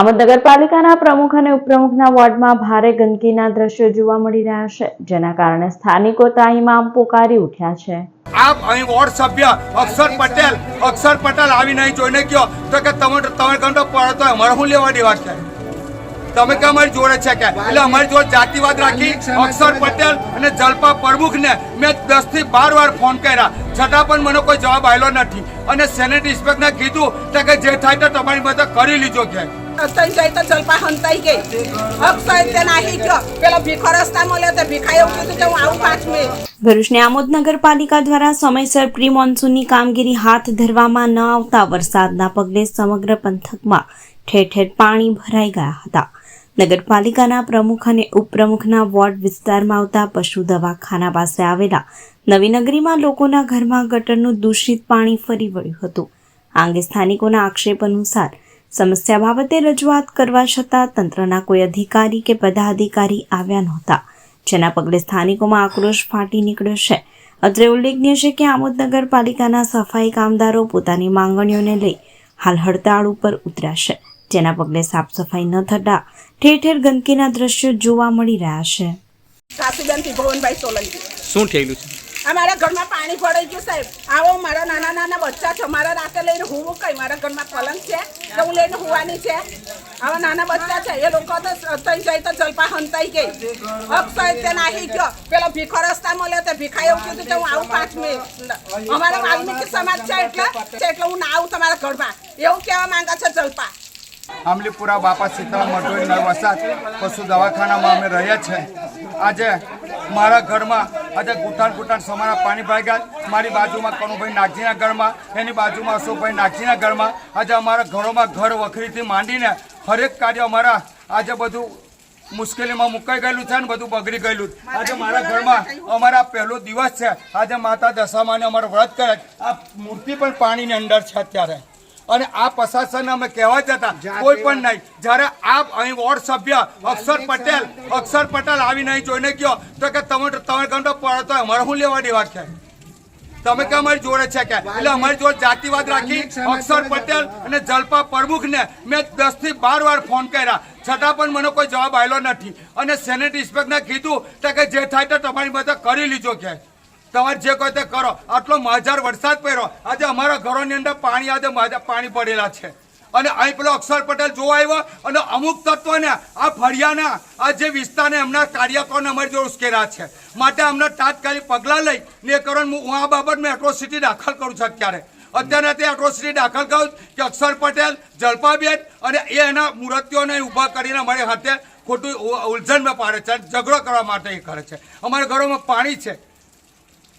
આમોદ નગરપાલિકાના પ્રમુખ અને ઉપપ્રમુખના વોર્ડમાં ભારે ગંદકીના દ્રશ્યો જોવા મળી રહ્યા છે, જેના કારણે સ્થાનિકો ત્રાહિમામ પોકારી ઉઠ્યા છે. આપ અહીં વોર્ડ સભ્ય અક્ષર પટેલ અક્ષર પટેલ આવી નહીં જોઈને કયો તો કે તમે તમે ઘંટો પડો તો અમારે શું લેવા દેવા છે? તમે કે અમારી જોડે છે કે? એટલે અમારી જોડે જાતિવાદ રાખી અક્ષર પટેલ અને જલપા પ્રમુખને મેં દસથી બાર વાર ફોન કર્યા. છતાં પણ મને કોઈ જવાબ આવેલો નથી. અને સેનેટ ઇન્સ્પેક્ટરને કીધું કે જે થાય તો તમારી મદદ કરી લીધો કે. રસ્તાઈ જાય તો જલપા હંતાઈ ગઈ અક્ષય તે નાહી ગયો પેલો ભીખો રસ્તા મળ્યો તે ભીખાએ એવું કીધું ભરૂચની આમોદ નગરપાલિકા દ્વારા સમયસર પ્રી મોન્સૂનની કામગીરી હાથ ધરવામાં ન આવતા વરસાદના પગલે સમગ્ર પંથકમાં ઠેર ઠેર પાણી ભરાઈ ગયા હતા. નગરપાલિકાના પ્રમુખ અને ઉપપ્રમુખના વોર્ડ વિસ્તારમાં આવતા પશુ દવાખાના પાસે આવેલા નવીનગરીમાં લોકોના ઘરમાં ગટરનું દૂષિત પાણી ફરી વળ્યું હતું. આ અંગે સ્થાનિકોના આક્ષેપ અનુસાર સમસ્યા બાબતે રજૂઆત કરવા છતાં તંત્રના કોઈ અધિકારી કે પદાધિકારી આવ્યા નહોતા જેના પગલે સ્થાનિકોમાં આક્રોશ ફાટી નીકળ્યો છે. અત્રે ઉલ્લેખનીય છે કે આમોદ નગરપાલિકાના સફાઈ કામદારો પોતાની માંગણીઓને લઈ હાલ હડતાળ ઉપર ઉતર્યા છે જેના પગલે સાફ સફાઈ ન થતા ઠેર ઠેર ગંદકીના દ્રશ્યો જોવા મળી રહ્યા છે. શું થયેલું છે? ઘરમાં પાણી ભરાઈ ગયું સાહેબ. આવો, મારા નાના નાના બચ્ચા છે, મારા રાતે લઈને હું કઈ? મારા ઘરમાં પલંગ છે, તો હું લઈને હોવાની છે. આવા નાના બચ્ચા છે, એ લોકો તો રસ્તાઈ જાય તો જલપા હંતાઈ ગઈ. અક્ષય તે નાહી ગયો. પેલો ભીખો રસ્તા મળ્યો તે ભીખા એવું કીધું કે હું આવું પાંચ મિનિટ. અમારા વાલ્મીકી સમાજ છે એટલે એટલે હું ના આવું તમારા ઘરમાં. એવું કહેવા માંગે છે જલપા. આમલીપુરા બાપા સીતારામ, મઢોઈ નવ પશુ દવાખાનામાં અમે રહ્યા છે. આજે મારા ઘરમાં આજે ગુટાણ ગુટાણ સમારા પાણી ભરાઈ ગયા. મારી બાજુમાં કનુભાઈ નાગજીના ઘરમાં એની બાજુમાં અશોકભાઈ નાગજીના ઘરમાં. આજે અમારા ઘરોમાં ઘર વખરીથી માંડીને હરેક કાર્ય અમારા આજે બધું મુશ્કેલીમાં મુકાઈ ગયેલું છે ને બધું બગડી ગયેલું આજે મારા ઘરમાં અમારા પહેલો દિવસ છે. આજે માતા દશામાને અમારો વ્રત કરે આ મૂર્તિ પણ પાણીની અંદર છે અત્યારે. અને આ પ્રશાસન અમે કહેવા જતા કોઈ પણ નહીં. જ્યારે આપ અહીં વોર્ડ સભ્ય અક્ષર પટેલ અક્ષર પટેલ આવી નહીં જોઈને ગયો તો કે તમે તમે ઘંટો પડતો અમારે શું લેવા દેવા છે? તમે કે અમારી જોડે છે કે? એટલે અમારી જોડે જાતિવાદ રાખી અક્ષર પટેલ અને જલપા પ્રમુખને મેં દસથી બાર વાર ફોન કર્યા. છતાં પણ મને કોઈ જવાબ આવેલો નથી. અને સેનેટ ઇન્સ્પેક્ટરને કીધું કે જે થાય તો તમારી બધા કરી લીધો કે. તમારે જે કોઈ તે કરો. આટલો માજાર વરસાદ પડ્યો. આજે અમારા ઘરોની અંદર પાણી, આજે પાણી પડેલા છે. અને અહીં પેલો અક્ષર પટેલ જોવા આવ્યો અને અમુક તત્વોને, આ ફળિયાના, આ જે વિસ્તારને એમના કાર્યકરોને અમારી જોડે ઉશ્કેર્યા છે. માટે અમને તાત્કાલિક પગલાં લઈ ને એ કરો હું આ બાબતમાં એટ્રોસિટી દાખલ કરું છું અત્યારે. અત્યારે તે એટ્રોસિટી દાખલ કરું કે અક્ષર પટેલ, જલપાબેન અને એ એના મૂર્તિઓને ઊભા કરીને અમારી હાથે ખોટું ઉલઝનમાં પાડે છે ઝઘડો કરવા માટે એ કરે છે. અમારા ઘરોમાં પાણી છે.